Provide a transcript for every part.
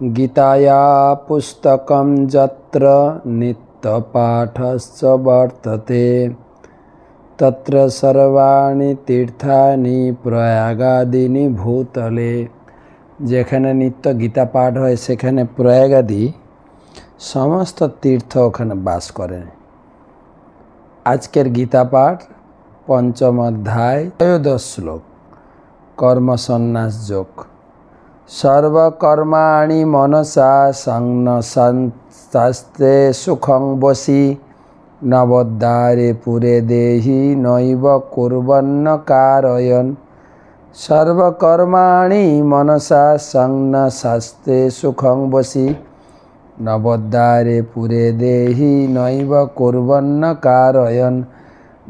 গীতায়া পুস্তকম যত্র নিত্যপাঠশ্চ বর্ততে তত্র সর্বাণি তীর্থানি প্রয়াগাদিনি ভূতলে যেখানে নিত্য গীতা পাঠ হয়, সেখানে প্রয়াগাদি সমস্ত তীর্থ ওখানে বাস করে। আজকের গীতা পাঠ পঞ্চম অধ্যায় ত্রয়োদশ শ্লোক, কর্মসন্ন্যাস যোগ। সর্বকর্মাণি মনসা সংন শাস্তে সুখং বসি। নবদ্বারে পুরে দেহি নৈব কুর্বন্ন কারয়ন। সর্বকর্মাণি মনসা সংন শাস্তে সুখং বসি। নবদ্বারে পুরে দেহি নৈব কুর্বন্ন কারয়ন।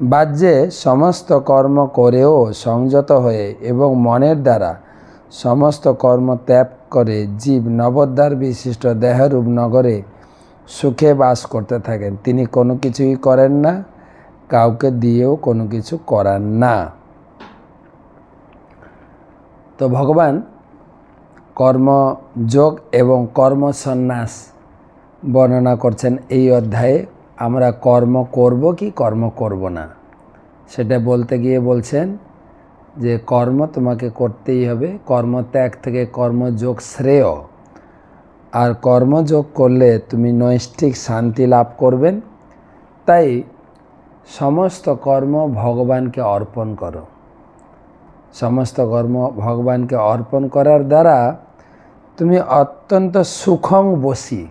বাহ্যে সমস্ত কর্ম করেও সংযত হয়ে এবং মনের দ্বারা সমস্ত কর্ম ত্যাগ করে জীব নবদ্বার বিশিষ্ট দেহরূপ নগরে সুখে বাস করতে থাকেন। তিনি কোনো কিছুই করেন না, কাউকে দিয়েও কোনো কিছু করান না। তো ভগবান কর্মযোগ এবং কর্মসন্ন্যাস বর্ণনা করছেন এই অধ্যায়ে, আমরা কর্ম করব কি কর্ম করব না? সেটা বলতে গিয়ে বলছেন যে কর্ম তোমাকে করতেই হবে, কর্মত্যাগ থেকে কর্মযোগ শ্রেয়। আর কর্মযোগ করলে তুমি নৈষ্ঠিক শান্তি লাভ করবেন তাই সমস্ত কর্ম ভগবানকে অর্পণ করো। সমস্ত কর্ম ভগবানকে অর্পণ করার দ্বারা তুমি অত্যন্ত সুখং বসি।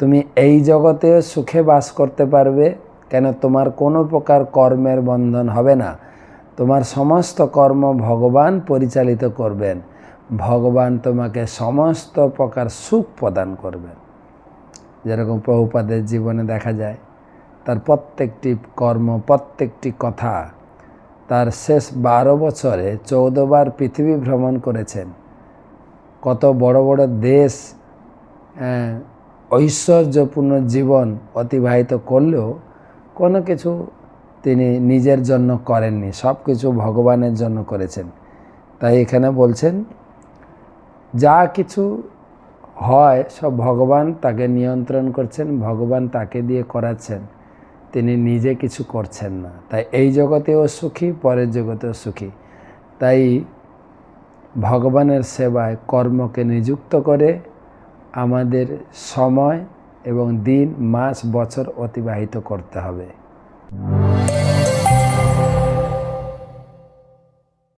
তুমি এই জগতে সুখে বাস করতে পারবে, কেন তোমার কোনো প্রকার কর্মের বন্ধন হবে না। তোমার সমস্ত কর্ম ভগবান পরিচালিত করবেন। ভগবান তোমাকে সমস্ত প্রকার সুখ প্রদান করবেন। যেরকম প্রভুপাদের জীবনে দেখা যায়, তার প্রত্যেকটি কর্ম, প্রত্যেকটি কথা তার শেষ বারো বছরে চৌদ্দবার পৃথিবী ভ্রমণ করেছেন। কত বড় বড় দেশ ঐশ্বর্যপূর্ণ জীবন অতিবাহিত করলেও কোনো কিছু তিনি নিজের জন্য করেননি সব কিছু ভগবানের জন্য করেছেন। তাই এখানে বলছেন, যা কিছু হয় সব ভগবান তাকে নিয়ন্ত্রণ করছেন, ভগবান তাকে দিয়ে করাচ্ছেন, তিনি নিজে কিছু করছেন না। তাই এই জগতেও সুখী, পরের জগতেও সুখী। তাই ভগবানের সেবায় কর্মকে নিযুক্ত করে আমাদের সময় এবং দিন, মাস, বছর অতিবাহিত করতে হবে।